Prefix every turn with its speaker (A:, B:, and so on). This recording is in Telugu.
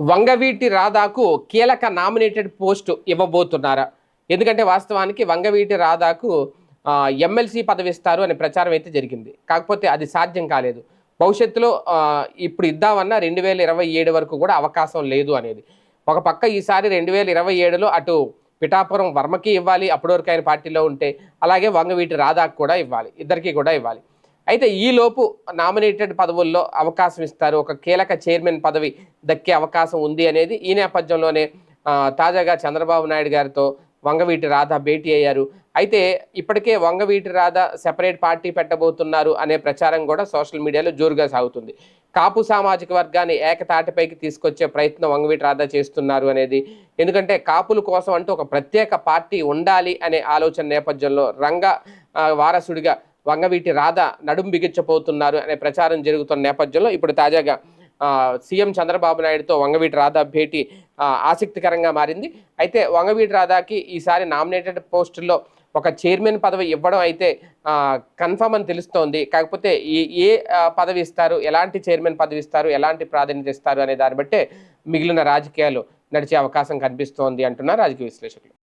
A: వంగవీటి రాధాకు కీలక నామినేటెడ్ పోస్టు ఇవ్వబోతున్నారా? ఎందుకంటే వాస్తవానికి వంగవీటి రాధాకు ఎమ్మెల్సీ పదవి ఇస్తారు అనే ప్రచారం అయితే జరిగింది. కాకపోతే అది సాధ్యం కాలేదు. భవిష్యత్తులో ఇప్పుడు ఇద్దామన్నా రెండు వేల ఇరవై ఏడు వరకు కూడా అవకాశం లేదు అనేది. ఒక పక్క ఈసారి రెండు వేల ఇరవై ఏడులో అటు పిఠాపురం వర్మకి ఇవ్వాలి అప్పటివరకు ఆయన పార్టీలో ఉంటే. అలాగే వంగవీటి రాధాకు కూడా ఇవ్వాలి. ఇద్దరికీ కూడా ఇవ్వాలి. అయితే ఈలోపు నామినేటెడ్ పదవుల్లో అవకాశం ఇస్తారు. ఒక కీలక చైర్మన్ పదవి దక్కే అవకాశం ఉంది అనేది ఈ నేపథ్యంలోనే తాజాగా చంద్రబాబు నాయుడు గారితో వంగవీటి రాధ భేటీ అయ్యారు. అయితే ఇప్పటికే వంగవీటి రాధ సెపరేట్ పార్టీ పెట్టబోతున్నారు అనే ప్రచారం కూడా సోషల్ మీడియాలో జోరుగా సాగుతుంది. కాపు సామాజిక వర్గాన్ని ఏకతాటిపైకి తీసుకొచ్చే ప్రయత్నం వంగవీటి రాధ చేస్తున్నారు అనేది. ఎందుకంటే కాపుల కోసం అంటూ ఒక ప్రత్యేక పార్టీ ఉండాలి అనే ఆలోచన నేపథ్యంలో రంగ వారసుడిగా వంగవీటి రాధ నడుం బిగించబోతున్నారు అనే ప్రచారం జరుగుతున్న నేపథ్యంలో ఇప్పుడు తాజాగా సీఎం చంద్రబాబు నాయుడుతో వంగవీటి రాధా భేటీ ఆసక్తికరంగా మారింది. అయితే వంగవీటి రాధాకి ఈసారి నామినేటెడ్ పోస్టుల్లో ఒక చైర్మన్ పదవి ఇవ్వడం అయితే కన్ఫర్మ్ అని తెలుస్తోంది. కాకపోతే ఏ ఏ పదవి ఇస్తారు? ఎలాంటి చైర్మన్ పదవి ఇస్తారు? ఎలాంటి ప్రాధాన్యత ఇస్తారు? అనే దాన్ని బట్టే మిగిలిన రాజకీయాలు నడిచే అవకాశం కనిపిస్తోంది అంటున్నారు రాజకీయ విశ్లేషకులు.